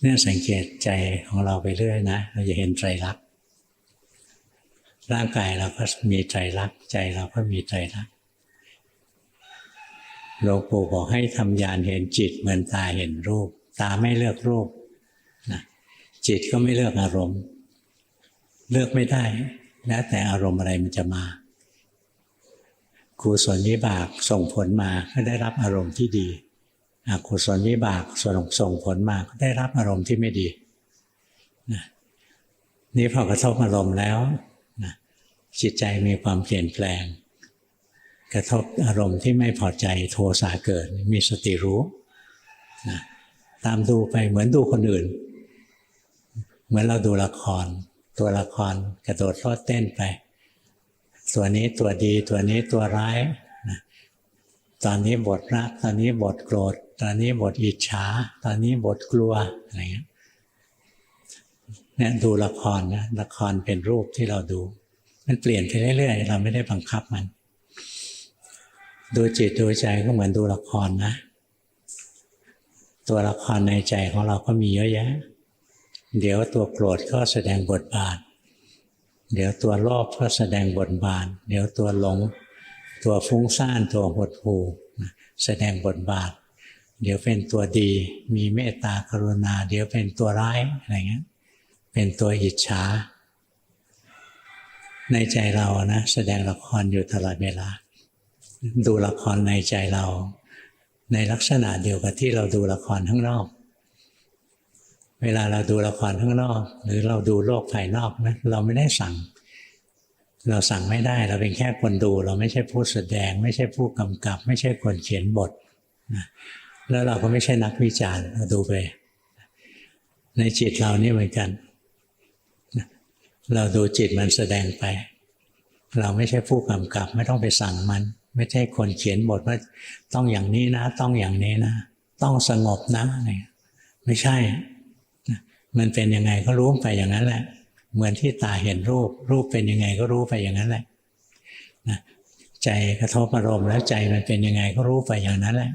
เนี่ยสังเกตใจของเราไปเรื่อยนะ เราจะเห็นไตรลักษณ์ร่างกายเราก็มีไตรลักษณ์ใจเราก็มีไตรลักษณ์หลวงปู่บอกให้ทำยานเห็นจิตเหมือนตาเห็นรูป ตาไม่เลือกรูปนะจิตก็ไม่เลือกอารมณ์ เลือกไม่ได้แล้วแต่อารมณ์อะไรมันจะมากุศลวิบากส่งผลมาก็ได้รับอารมณ์ที่ดี อกุศลวิบากส่งส่งผลมาก็ได้รับอารมณ์ที่ไม่ดีนะนี่พอกระทบอารมณ์แล้วนะจิตใจมีความเปลี่ยนแปลง กระทบอารมณ์ที่ไม่พอใจโทสะเกิด มีสติรู้นะตามดูไปเหมือนดูคนอื่น เหมือนเราดูละคร ตัวละครกระโดดโลดเต้นไป ตัวนี้ตัวดีตัวนี้ตัวร้าย ตอนนี้บทรัก ตอนนี้บทโกรธ ตอนนี้บทอิจฉา ตอนนี้บทกลัวอะไรเงี้ยเนี่ยดูละครนะละครเป็นรูปที่เราดู มันเปลี่ยนไปเรื่อยๆ เราไม่ได้บังคับมัน ดูจิตดูใจก็เหมือนดูละครนะ ตัวละครในใจของเราก็มีเยอะแยะ เดี๋ยวตัวโกรธก็แสดงบทบาท เดี๋ยวตัวโลภก็แสดงบทบาท เดี๋ยวตัวหลง ตัวฟุ้งซ่านตัวหดหู่แสดงบทบาท เดี๋ยวเป็นตัวดี มีเมตตากรุณา เดี๋ยวเป็นตัวร้ายอะไรเงี้ยเป็นตัวอิจฉาในใจเรานะแสดงละครอยู่ตลอดเวลา ดูละครในใจเรา ในลักษณะเดียวกับที่เราดูละครข้างนอก เวลาเราดูละครข้างนอก หรือเราดูโลกภายนอกนะเราไม่ได้สั่ง เราสั่งไม่ได้เราเป็นแค่คนดู เราไม่ใช่ผู้แสดง ไม่ใช่ผู้กำกับ ไม่ใช่คนเขียนบทนะแล้วเราก็ไม่ใช่นักวิจารณ์เราดูไป ในจิตเรานี่เหมือนกัน เราดูจิตมันแสดงไป เราไม่ใช่ผู้กำกับ ไม่ต้องไปสั่งมัน ไม่ใช่คนเขียนบทว่าต้องอย่างนี้นะ ต้องอย่างนี้นะ ต้องสงบนะอะไรไม่ใช่ มันเป็นยังไงก็รู้ไปอย่างนั้นแหละ เหมือนที่ตาเห็นรูป รูปเป็นยังไงก็รู้ไปอย่างนั้นแหละนะใจกระทบอารมณ์แล้วใจมันเป็นยังไงก็รู้ไปอย่างนั้นแหละ